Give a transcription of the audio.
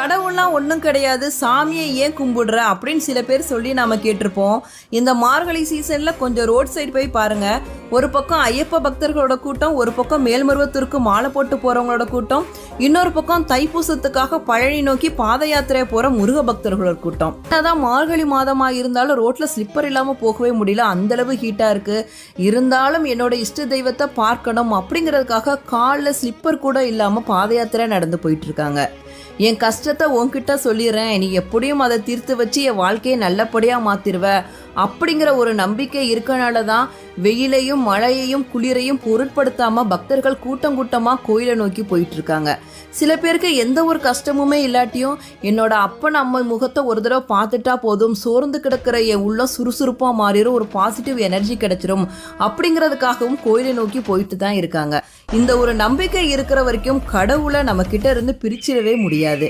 கடவுள்லாம் ஒன்றும் கிடையாது சாமியை ஏன் கும்பிடுற அப்படின்னு சில பேர் சொல்லி நாம கேட்டிருப்போம். இந்த மார்கழி சீசனில் கொஞ்சம் ரோட் சைடு போய் பாருங்க. ஒரு பக்கம் ஐயப்ப பக்தர்களோட கூட்டம் ஒரு பக்கம் மேல்மருவத்தூருக்கு மாலை போட்டு போகிறவங்களோட கூட்டம் இன்னொரு பக்கம் தைப்பூசத்துக்காக பழனி நோக்கி பாத யாத்திரை போகிற முருக பக்தர்களோட கூட்டம். அதான் மார்கழி மாதமாக இருந்தாலும் ரோட்டில் ஸ்லிப்பர் இல்லாமல் போகவே முடியல. அந்தளவு ஹீட்டாக இருக்குது இருந்தாலும் என்னோட இஷ்ட தெய்வத்தை பார்க்கணும் அப்படிங்கிறதுக்காக காலில் ஸ்லிப்பர் கூட இல்லாமல் பாத யாத்திரை நடந்து போயிட்டு இருக்காங்க. என் கஷ்டத்தை உன்கிட்ட சொல்லிடுறேன். நீ எப்படியும் அதை தீர்த்து வச்சு என் வாழ்க்கையை நல்லபடியாக மாற்றிடுவேன் அப்படிங்கிற ஒரு நம்பிக்கை இருக்கனால தான் வெயிலையும் மழையையும் குளிரையும் பொருட்படுத்தாமல் பக்தர்கள் கூட்டம் கூட்டமாக கோயிலை நோக்கி போயிட்டு இருக்காங்க சில பேருக்கு எந்த ஒரு கஷ்டமுமே இல்லாட்டியும் என்னோட அப்பன் அம்மை முகத்தை ஒரு தடவை பார்த்துட்டா போதும். சோர்ந்து கிடக்கிற என் உள்ள சுறுசுறுப்பாக மாறிடும் ஒரு பாசிட்டிவ் எனர்ஜி கிடைச்சிரும். அப்படிங்கிறதுக்காகவும் கோயிலை நோக்கி போயிட்டு தான் இருக்காங்க. இந்த ஒரு நம்பிக்கை இருக்கிற வரைக்கும் கடவுளை நம்ம கிட்ட இருந்து பிரிச்சிடவே முடியாது.